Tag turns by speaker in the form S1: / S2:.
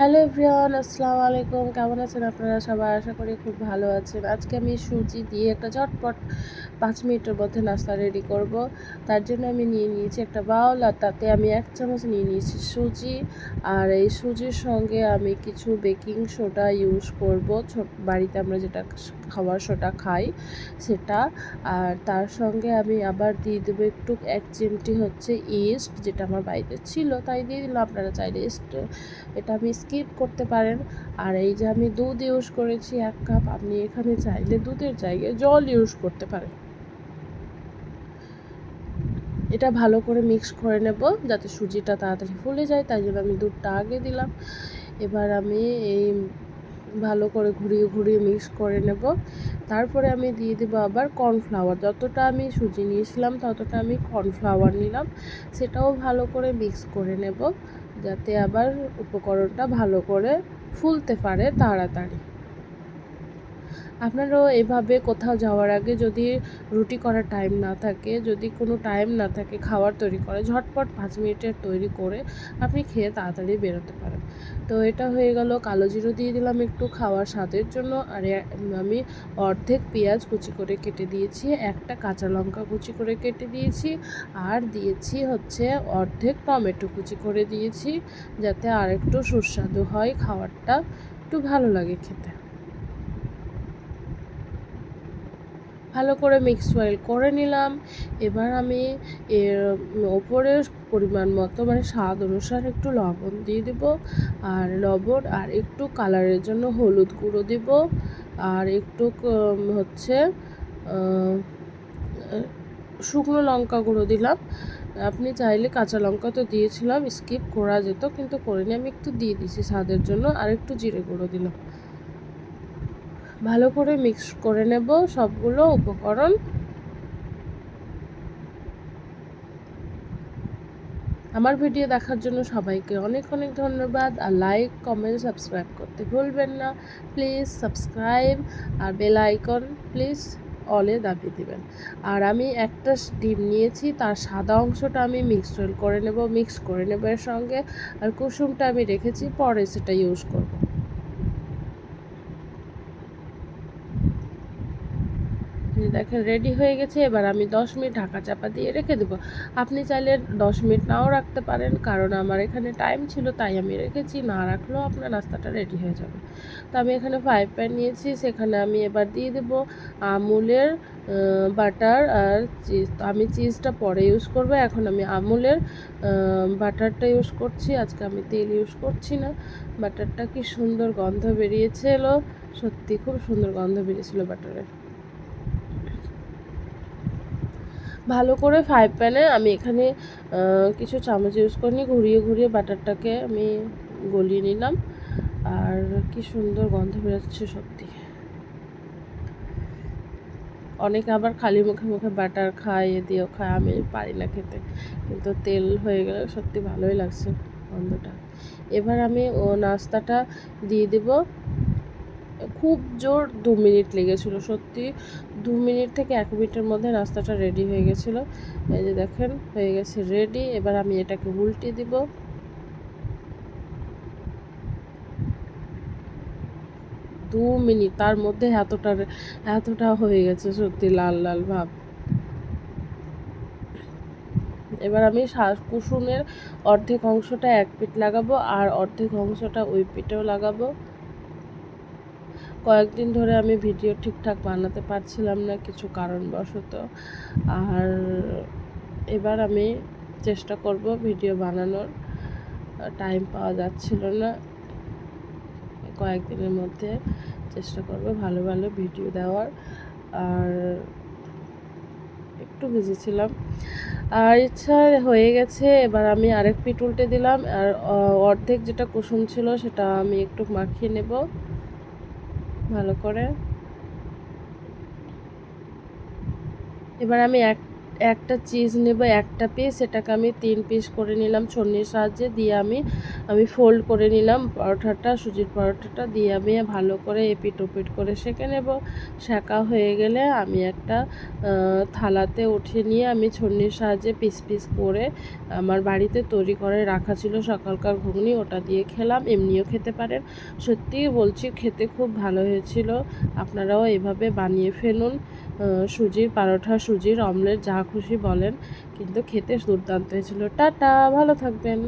S1: Hello everyone, আসসালামু আলাইকুম। কেমন আছেন আপনারা সবাই? আশা করি খুব ভালো আছেন। আজকে আমি সুজি দিয়ে একটা চটপট পাঁচ মিনিটের মধ্যে নাস্তা রেডি করব। তার জন্য আমি নিয়ে নিয়েছি একটা বাউল আর তাতে আমি এক চামচ নিয়ে নিয়েছি সুজি। আর এই সুজির সঙ্গে আমি কিছু বেকিং সোডা ইউজ করব। ছোট বাড়িতে আমরা যেটা খাওয়ার সোডা খাই সেটা। আর তার সঙ্গে আমি আবার দিয়ে দেবো একটু, এক চিমটি হচ্ছে ইস্ট, যেটা আমার বাড়িতে ছিল, তাই দিয়ে দিলাম। আপনারা চাইলে ইস্ট, এটা আমি স্কিপ করতে পারেন। আর এই যে আমি দুধ ইউজ করেছি এক কাপ, আপনি এখানে চাইলে দুধের জায়গায় জল ইউজ করতে পারেন। এটা ভালো করে মিক্স করে নেব, যাতে সুজিটা তাড়াতাড়ি ফুলে যায়, তাই জন্য আমি দুধটা আগে দিলাম। এবার আমি এই ভালো করে ঘুরিয়ে ঘুরিয়ে মিক্স করে নেব। তারপরে আমি দিয়ে দেবো আবার কর্নফ্লাওয়ার। যতটা আমি সুজি নিয়েছিলাম, ততটা আমি কর্নফ্লাওয়ার নিলাম। সেটাও ভালো করে মিক্স করে নেব, যাতে আবার উপকরণটা ভালো করে ফুলতে পারে তাড়াতাড়ি। আপনারাও এভাবে কোথাও যাওয়ার আগে যদি রুটি করার টাইম না থাকে, যদি কোনো টাইম না থাকে খাবার তৈরি করে, ঝটপট পাঁচ মিনিটের তৈরি করে আপনি খেয়ে তাড়াতাড়ি বেরোতে পারেন। তো এটা হয়ে গেল, কালো জিরো দিয়ে দিলাম একটু খাওয়ার স্বাদের জন্য। আর আমি অর্ধেক পেঁয়াজ কুচি করে কেটে দিয়েছি, একটা কাঁচা লঙ্কা কুচি করে কেটে দিয়েছি, আর দিয়েছি হচ্ছে অর্ধেক টমেটো কুচি করে দিয়েছি, যাতে আর একটু সুস্বাদু হয় খাবারটা একটু ভালো লাগে খেতে। ভালো করে মিক্স ওয়েল করে নিলাম। এবার আমি এর ওপরে পরিমাণ মতো মানে স্বাদ অনুসারে একটু লবণ দিয়ে দেব, আর লবণ আর একটু কালারের জন্য হলুদ গুঁড়ো দেব, আর একটু হচ্ছে শুকনো লঙ্কা গুঁড়ো দিলাম। আপনি চাইলে কাঁচা লঙ্কা তো দিয়েছিলাম স্কিপ করা যেত, কিন্তু করিনি। আমি একটু দিয়ে দিছি স্বাদের জন্য, আর একটু জিরে গুঁড়ো দিলাম। ভালো করে মিক্স করে নেব সবগুলো উপকরণ। আমার ভিডিও দেখার জন্য সবাইকে অনেক অনেক ধন্যবাদ আর লাইক কমেন্ট সাবস্ক্রাইব করতে ভুলবেন না। প্লিজ সাবস্ক্রাইব আর বেল আইকন প্লিজ অলে দাবিয়ে দেবেন। আর আমি একটা ডিম নিয়েছি, তার সাদা অংশটা আমি মিক্স করে নেব মিক্স করে নেব এর সঙ্গে। আর কুসুমটা আমি রেখেছি, পরে সেটা ইউজ করব। দেখেন রেডি হয়ে গেছে, এবার আমি দশ মিনিট ঢাকা চাপা দিয়ে রেখে দেবো। আপনি চাইলে দশ মিনিট নাও রাখতে পারেন, কারণ আমার এখানে টাইম ছিল, তাই আমি রেখেছি, না রাখলেও আপনার নাস্তাটা রেডি হয়ে যাবে। তো আমি এখানে ফ্রাই প্যান নিয়েছি, সেখানে আমি এবার দিয়ে দেবো আমুলের বাটার আর চিজ তো আমি চিজটা পরে ইউজ করব, এখন আমি আমুলের বাটারটা ইউজ করছি, আজকে আমি তেল ইউজ করছি না। বাটারটা কি সুন্দর গন্ধ বেরিয়েছিল সত্যি খুব সুন্দর গন্ধ বেরিয়েছিল বাটারের ভালো করে ফ্রাই প্যানে আমি এখানে কিছু চামচ ইউজ করিনি, ঘুরিয়ে ঘুরিয়ে বাটারটাকে আমি গলিয়ে নিলাম। আর কি সুন্দর গন্ধ বেরোচ্ছে সত্যি। অনেকে আবার খালি মুখে মুখে বাটার খায়, এ দিয়েও খায়, আমি পারি না খেতে। কিন্তু তেল হয়ে গেলে সত্যি ভালোই লাগছে গন্ধটা। এবার আমি ও নাস্তাটা দিয়ে দেবো। খুব জোর দু মিনিট লেগেছিল, সত্যি। দু মিনিট থেকে এক মিনিটের মধ্যে রাস্তাটা রেডি হয়ে গেছিল। এই যে দেখেন, হয়ে গেছে রেডি এবার আমি এটাকে উল্টে দিব। দু মিনিট, তার মধ্যে এতটা এতটা হয়ে গেছে সত্যি লাল লাল ভাব। এবার আমি কুসুমের অর্ধেক অংশটা এক পিঠ লাগাবো আর অর্ধেক অংশটা ওই পিঠেও লাগাবো। কয়েকদিন ধরে আমি ভিডিও ঠিকঠাক বানাতে পারছিলাম না কিছু কারণবশত। আর এবার আমি চেষ্টা করব ভিডিও বানানোর। টাইম পাওয়া যাচ্ছিল না। কয়েকদিনের মধ্যে চেষ্টা করব ভালো ভালো ভিডিও দেওয়ার। আর একটু ভিজেছিলাম আর ইচ্ছা হয়ে গেছে, এবার আমি আরেক পিঠ উল্টে দিলাম। আর অর্ধেক যেটা কুসুম ছিল সেটা আমি একটু মাখিয়ে নেব। ভালো করে। এবার আমি এক একটা চিজ নেব, একটা পিস এটাকে আমি তিন পিস করে নিলাম ছন্নির সাহায্যে, দিয়ে আমি আমি ফোল্ড করে নিলাম পরোটাটা, সুজির পরোটাটা, দিয়ে আমি ভালো করে এপিট ওপিট করে সেঁকে নেব। সেঁকা হয়ে গেলে আমি একটা থালাতে উঠে নিয়ে আমি ছন্নির সাহায্যে পিস পিস করে আমার বাড়িতে তৈরি করে রাখা ছিল সকালকার ঘুগনি, ওটা দিয়ে খেলাম। এমনিও খেতে পারেন। সত্যিই বলছি, খেতে খুব ভালো হয়েছিল। আপনারাও এভাবে বানিয়ে ফেলুন। সুজির পারোঠা সুজির অমলেট যা খুশি বলেন। কিন্তু খেতে দুর্দান্ত হয়েছিল টাটা ভালো থাকবেন।